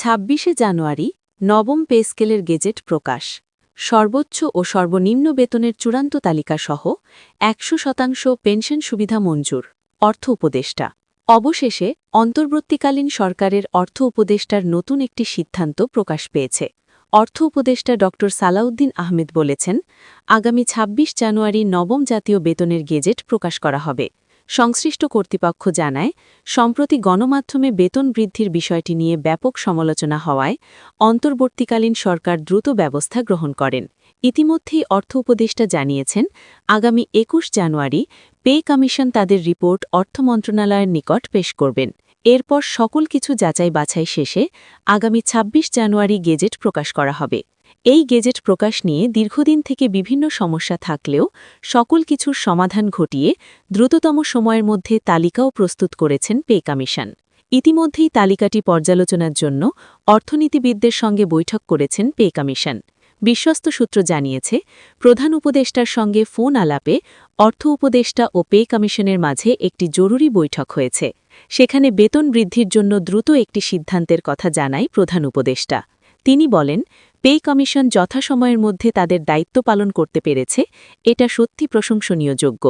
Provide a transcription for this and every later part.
ছাব্বিশে জানুয়ারি, নবম পে স্কেলের গেজেট প্রকাশ। সর্বোচ্চ ও সর্বনিম্ন বেতনের চূড়ান্ত তালিকা সহ একশো শতাংশ পেনশন সুবিধা মঞ্জুর। অর্থ উপদেষ্টা। অবশেষে অন্তর্বর্তীকালীন সরকারের অর্থ উপদেষ্টার নতুন একটি সিদ্ধান্ত প্রকাশ পেয়েছে। অর্থ উপদেষ্টা ড. সালাউদ্দিন আহমেদ বলেছেন, আগামী ২৬ জানুয়ারি নবম জাতীয় বেতনের গেজেট প্রকাশ করা হবে। সংশ্লিষ্ট কর্তৃপক্ষ জানায়, সম্প্রতি গণমাধ্যমে বেতন বৃদ্ধির বিষয়টি নিয়ে ব্যাপক সমালোচনা হওয়ায় অন্তর্বর্তীকালীন সরকার দ্রুত ব্যবস্থা গ্রহণ করেন। ইতিমধ্যেই অর্থ উপদেষ্টা জানিয়েছেন, আগামী একুশ জানুয়ারি পে কমিশন তাদের রিপোর্ট অর্থ মন্ত্রণালয়ের নিকট পেশ করবেন। এরপর সকল কিছু যাচাই বাছাই শেষে আগামী ২৬ জানুয়ারি গেজেট প্রকাশ করা হবে। এই গেজেট প্রকাশ নিয়ে দীর্ঘদিন থেকে বিভিন্ন সমস্যা থাকলেও সকল কিছুর সমাধান ঘটিয়ে দ্রুততম সময়ের মধ্যে তালিকাও প্রস্তুত করেছেন পে কমিশন। ইতিমধ্যেই তালিকাটি পর্যালোচনার জন্য অর্থনীতিবিদদের সঙ্গে বৈঠক করেছেন পে কমিশন। বিশ্বস্ত সূত্র জানিয়েছে, প্রধান উপদেষ্টার সঙ্গে ফোন আলাপে অর্থ উপদেষ্টা ও পে কমিশনের মাঝে একটি জরুরি বৈঠক হয়েছে। সেখানে বেতন বৃদ্ধির জন্য দ্রুত একটি সিদ্ধান্তের কথা জানায় প্রধান উপদেষ্টা। তিনি বলেন, পে কমিশন যথাসময়ের মধ্যে তাদের দায়িত্ব পালন করতে পেরেছে, এটা সত্যি প্রশংসনীয় যোগ্য।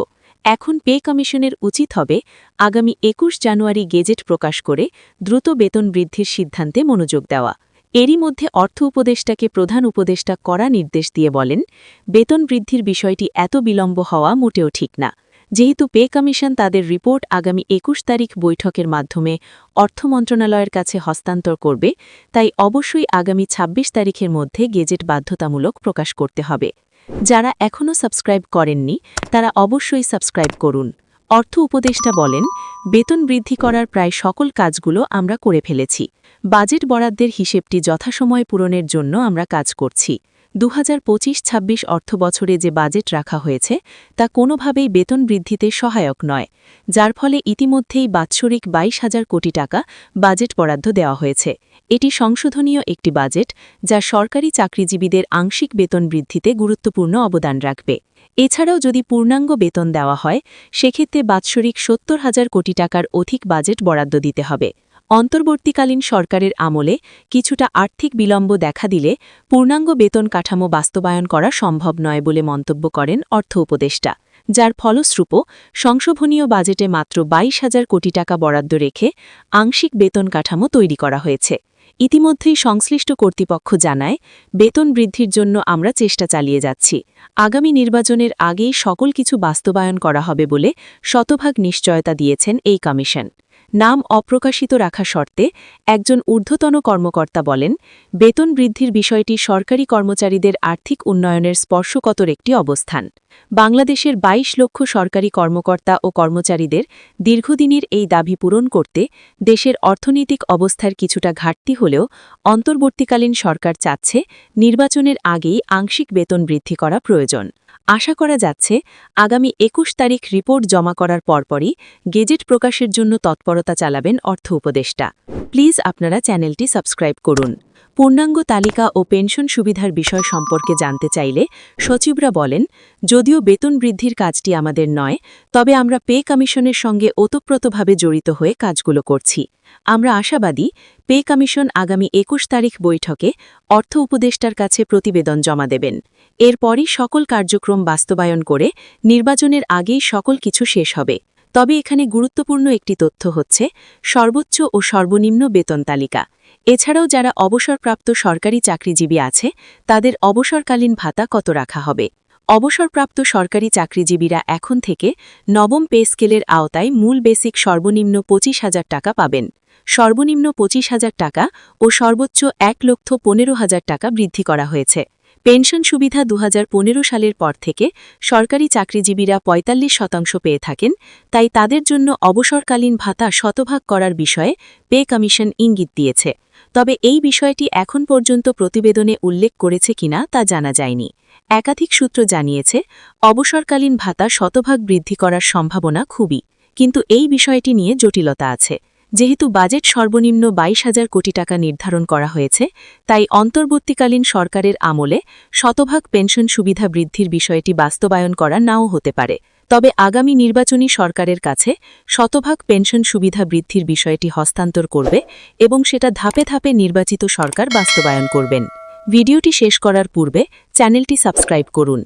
এখন পে কমিশনের উচিত হবে আগামী একুশ জানুয়ারি গেজেট প্রকাশ করে দ্রুত বেতন বৃদ্ধির সিদ্ধান্তে মনোযোগ দেওয়া। এরই মধ্যে অর্থ উপদেষ্টাকে প্রধান উপদেষ্টা করা নির্দেশ দিয়ে বলেন, বেতন বৃদ্ধির বিষয়টি এত বিলম্ব হওয়া মোটেও ঠিক না। যেহেতু পে কমিশন তাদের রিপোর্ট আগামী একুশ তারিখ বৈঠকের মাধ্যমে অর্থ মন্ত্রণালয়ের কাছে হস্তান্তর করবে, তাই অবশ্যই আগামী ২৬ তারিখের মধ্যে গেজেট বাধ্যতামূলক প্রকাশ করতে হবে। যারা এখনও সাবস্ক্রাইব করেননি, তারা অবশ্যই সাবস্ক্রাইব করুন। অর্থ উপদেষ্টা বলেন, বেতন বৃদ্ধি করার প্রায় সকল কাজগুলো আমরা করে ফেলেছি। বাজেট বরাদ্দের হিসেবটি যথাসময় পূরণের জন্য আমরা কাজ করছি। দু হাজার পঁচিশ ছাব্বিশ অর্থবছরে যে বাজেট রাখা হয়েছে, তা কোনোভাবেই বেতন বৃদ্ধিতে সহায়ক নয়, যার ফলে ইতিমধ্যেই বাৎসরিক বাইশ হাজার কোটি টাকা বাজেট বরাদ্দ দেওয়া হয়েছে। এটি সংশোধনীয় একটি বাজেট, যা সরকারি চাকরিজীবীদের আংশিক বেতন বৃদ্ধিতে গুরুত্বপূর্ণ অবদান রাখবে। এছাড়াও যদি পূর্ণাঙ্গ বেতন দেওয়া হয়, সেক্ষেত্রে বাৎসরিক সত্তর হাজার কোটি টাকার অধিক বাজেট বরাদ্দ দিতে হবে। অন্তর্বর্তীকালীন সরকারের আমলে কিছুটা আর্থিক বিলম্ব দেখা দিলে পূর্ণাঙ্গ বেতন কাঠামো বাস্তবায়ন করা সম্ভব নয় বলে মন্তব্য করেন অর্থ উপদেষ্টা। যার ফলস্রূপ সংশোধনীয় বাজেটে মাত্র বাইশ হাজার কোটি টাকা বরাদ্দ রেখে আংশিক বেতন কাঠামো তৈরি করা হয়েছে। ইতিমধ্যেই সংশ্লিষ্ট কর্তৃপক্ষ জানায়, বেতন বৃদ্ধির জন্য আমরা চেষ্টা চালিয়ে যাচ্ছি। আগামী নির্বাচনের আগেই সকল কিছু বাস্তবায়ন করা হবে বলে শতভাগ নিশ্চয়তা দিয়েছেন এই কমিশন। নাম অপ্রকাশিত রাখা শর্তে একজন ঊর্ধ্বতন কর্মকর্তা বলেন, বেতন বৃদ্ধির বিষয়টি সরকারি কর্মচারীদের আর্থিক উন্নয়নের স্পর্শকতর একটি অবস্থান। বাংলাদেশের ২২ লক্ষ সরকারি কর্মকর্তা ও কর্মচারীদের দীর্ঘদিনের এই দাবি পূরণ করতে দেশের অর্থনৈতিক অবস্থার কিছুটা ঘাটতি হলেও অন্তর্বর্তীকালীন সরকার চাচ্ছে নির্বাচনের আগেই আংশিক বেতন বৃদ্ধি করা প্রয়োজন। আশা করা যাচ্ছে, আগামী একুশ তারিখ রিপোর্ট জমা করার পরপরই গেজেট প্রকাশের জন্য তৎপরতা চালাবেন অর্থ উপদেষ্টা। প্লিজ আপনারা চ্যানেলটি সাবস্ক্রাইব করুন। পূর্ণাঙ্গ তালিকা ও পেনশন সুবিধার বিষয় সম্পর্কে জানতে চাইলে সচিবরা বলেন, যদিও বেতন বৃদ্ধির কাজটি আমাদের নয়, তবে আমরা পে কমিশনের সঙ্গে ওতপ্রোতভাবে জড়িত হয়ে কাজগুলো করছি। আমরা আশাবাদী, পে কমিশন আগামী একুশ তারিখ বৈঠকে অর্থ উপদেষ্টার কাছে প্রতিবেদন জমা দেবেন। এরপরই সকল কার্যক্রম বাস্তবায়ন করে নির্বাচনের আগেই সকল কিছু শেষ হবে। তবে এখানে গুরুত্বপূর্ণ একটি তথ্য হচ্ছে, সর্বোচ্চ ও সর্বনিম্ন বেতন তালিকা। এছাড়াও যারা অবসরপ্রাপ্ত সরকারি চাকরিজীবী আছে, তাদের অবসরকালীন ভাতা কত রাখা হবে? অবসরপ্রাপ্ত সরকারি চাকরিজীবীরা এখন থেকে নবম পে স্কেলের আওতায় মূল বেসিক সর্বনিম্ন পঁচিশ হাজার টাকা পাবেন। সর্বনিম্ন পঁচিশ হাজার টাকা ও সর্বোচ্চ এক লক্ষ পনেরো হাজার টাকা বৃদ্ধি করা হয়েছে। পেনশন সুবিধা দু হাজার পনেরো সালের পর থেকে সরকারি চাকরিজীবীরা ৪৫ শতাংশ পেয়ে থাকেন, তাই তাদের জন্য অবসরকালীন ভাতা শতভাগ করার বিষয়ে পে কমিশন ইঙ্গিত দিয়েছে। তবে এই বিষয়টি এখন পর্যন্ত প্রতিবেদনে উল্লেখ করেছে কিনা তা জানা যায়নি। একাধিক সূত্র জানিয়েছে, অবসরকালীন ভাতা শতভাগ বৃদ্ধি করার সম্ভাবনা খুবই, কিন্তু এই বিষয়টি নিয়ে জটিলতা আছে। যেহেতু বাজেট সর্বনিম্ন বাইশ হাজার কোটি টাকা নির্ধারণ করা হয়েছে, তাই অন্তর্বর্তীকালীন সরকারের আমলে শতভাগ পেনশন সুবিধা বৃদ্ধির বিষয়টি বাস্তবায়ন করা নাও হতে পারে। তবে আগামী নির্বাচনী সরকারের কাছে শতভাগ পেনশন সুবিধা বৃদ্ধির বিষয়টি হস্তান্তর করবে এবং সেটা ধাপে ধাপে নির্বাচিত সরকার বাস্তবায়ন করবেন। ভিডিওটি শেষ করার পূর্বে চ্যানেলটি সাবস্ক্রাইব করুন।